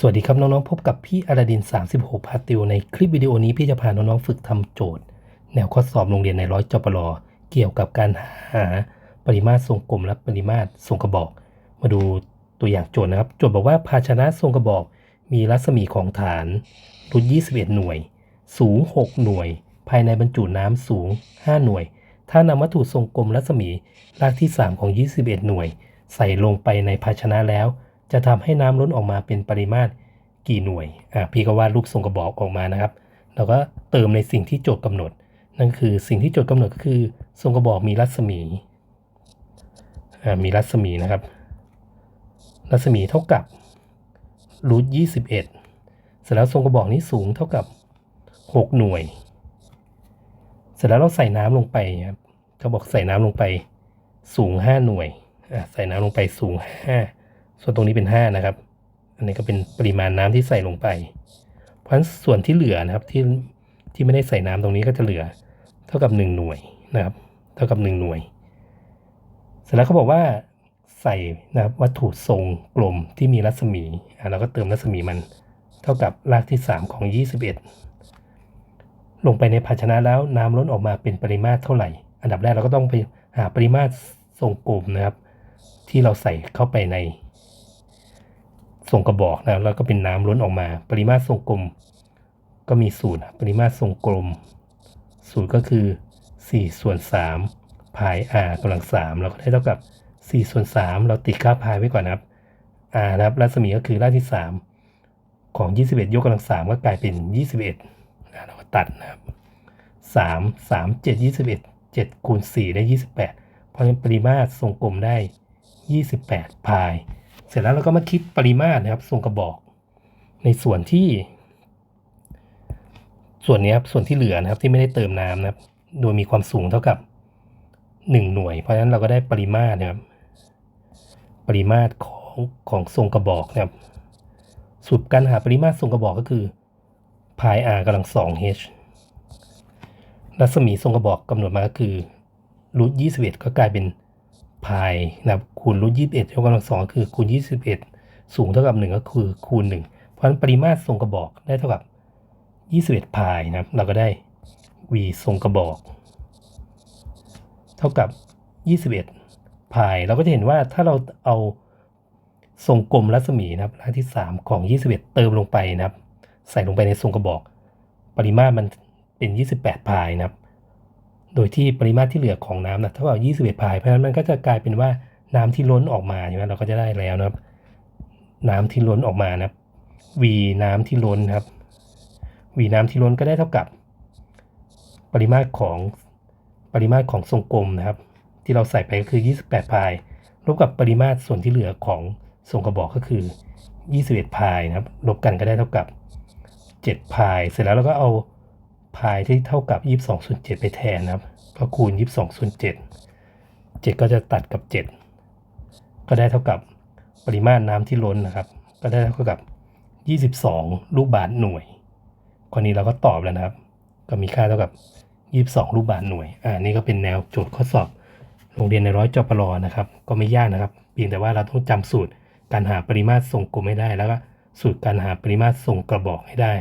สวัสดีครับน้องๆ พบกับพี่อรดิน 36 พาติวในคลิปวิดีโอนี้พี่จะพาน้องๆ ฝึกทำโจทย์ แนวข้อสอบโรงเรียนในร้อยจปรเกี่ยวกับการหาปริมาตรทรงกลมและปริมาตรทรงกระบอก มาดูตัวอย่างโจทย์นะครับ โจทย์บอกว่าภาชนะทรงกระบอก มีรัศมีของฐานรุด21 หน่วย สูง 6 หน่วย ภายในบรรจุน้ำสูง 5 หน่วย ถ้านำวัตถุทรงกลมรัศมีรากที่ 3 ของ 21 หน่วย ใส่ลงไปในภาชนะแล้ว จะทำให้น้ำล้นออกมาเป็นปริมาตรกี่หน่วย อ่าพี่ก็วาดรูปทรงกระบอกออกมานะครับ แล้วก็เติมในสิ่งที่โจทย์กำหนด นั่นคือสิ่งที่โจทย์กำหนดก็คือทรงกระบอกมีรัศมี อ่า มีรัศมีนะครับ รัศมีเท่ากับรูทยี่สิบเอ็ดเสร็จแล้วทรงกระบอกนี้สูงเท่ากับหกหน่วย เสร็จแล้วเราใส่น้ำลงไปครับเขาบอกใส่น้ำลงไปสูงห้าหน่วย อ่าใส่น้ำลงไปสูงห้า ส่วนตรงนี้เป็นห้านะครับ อันนี้ก็เป็นปริมาณน้ำที่ใส่ลงไป เพราะฉะนั้นส่วนที่เหลือนะครับที่ที่ไม่ได้ใส่น้ำตรงนี้ก็จะเหลือ เท่ากับ 1 หน่วยนะครับ เท่ากับ 1 หน่วย เสร็จแล้วเขาบอกว่าใส่นะครับวัตถุทรงกลมที่มีรัศมีอะเราก็เติมรัศมีมัน เท่ากับรากที่ 3 ของ 21 ลงไปในภาชนะแล้วน้ำล้นออกมาเป็นปริมาตรเท่าไหร่ อันดับแรกเราก็ต้องไปหาปริมาตรทรงกลมนะครับ ที่เราใส่เข้าไปใน ทรงกระบอกนะแล้วก็เป็นน้ำล้นออกมา ปริมาตรทรงกลม ก็มีสูตรปริมาตรทรงกลม สูตรก็คือ 4 ส่วน3พาย r กำลัง 3 เราก็ได้เท่ากับ 4 ส่วน 3 เราติดค่าพายไว้ก่อนนะครับ r นะครับรัศมีก็คือรากที่ 3 ของ 21 ยกกำลัง 3 ก็กลายเป็น 21นะเราก็ตัดนะครับ 3 3 7 21 7คูณ4ได้ 28 เพราะฉะนั้นปริมาตรทรงกลมได้ 28 พาย เสร็จแล้วเราก็มาคิดปริมาตรนะครับทรงกระบอก ในส่วนที่ ส่วนนี้ครับส่วนที่เหลือนะครับที่ไม่ได้เติมน้ำนะครับ โดยมีความสูงเท่ากับ 1 หน่วย เพราะฉะนั้นเราก็ได้ปริมาตรนะครับ ปริมาตรของของทรงกระบอกนะครับสูตรการหาปริมาตรทรงกระบอกก็คือพาย r กำลัง 2 h รัศมีทรงกระบอกกำหนดมาก็คือรูท21ก็กลายเป็น พายนะครับคูณรูทยี่สิบเอ็ดยกกำลังสองคือคูณยี่สิบเอ็ดสูงเท่ากับหนึ่งก็คือคูณหนึ่งเพราะฉะนั้นปริมาตรทรงกระบอกได้เท่ากับยี่สิบเอ็ดพายนะครับเราก็ได้ v ทรงกระบอก เท่ากับยี่สิบเอ็ดพาย เราก็จะเห็นว่าถ้าเราเอาทรงกลมรัศมีนะครับราที่สามของยี่สิบเอ็ดเติมลงไปนะครับ ใส่ลงไปในทรงกระบอก ปริมาตรมันเป็นยี่สิบแปดพายนะครับ โดยที่ปริมาตรที่เหลือของน้ำนะเท่ากับ21พาย เพราะฉะนั้นมันก็จะกลายเป็นว่าน้ำที่ล้นออกมาใช่ไหมเราก็จะได้แล้วนะครับ น้ำที่ล้นออกมานะครับ v น้ำที่ล้นครับ v น้ำที่ล้นก็ได้เท่ากับ ปริมาตรของปริมาตรของทรงกลมนะครับ ที่เราใส่ไปก็คือ 28 พายลบกับปริมาตรส่วนที่เหลือของทรงกระบอกก็คือ 21 พายนะครับ ลบกันก็ได้เท่ากับ 7 พาย เสร็จแล้วเราก็เอา พายที่เท่ากับ 22ส่วน7ไปแทนนะครับ ก็คูณ 22ส่วน7 7 ก็จะตัดกับ 7 ก็ได้เท่ากับปริมาตรน้ำที่ล้นนะครับ ก็ได้เท่ากับ 22 ลูกบาศก์หน่วยข้อนี้เราก็ตอบแล้วนะครับ ก็มีค่าเท่ากับ 22 ลูกบาศก์หน่วย อ่า นี่ก็เป็นแนวโจทย์ข้อสอบโรงเรียนในร้อยจปรนะครับ ก็ไม่ยากนะครับ เพียงแต่ว่าเราต้องจำสูตรการหาปริมาตรทรงกลมให้ได้ แล้วก็สูตรการหาปริมาตรทรงกระบอกให้ได้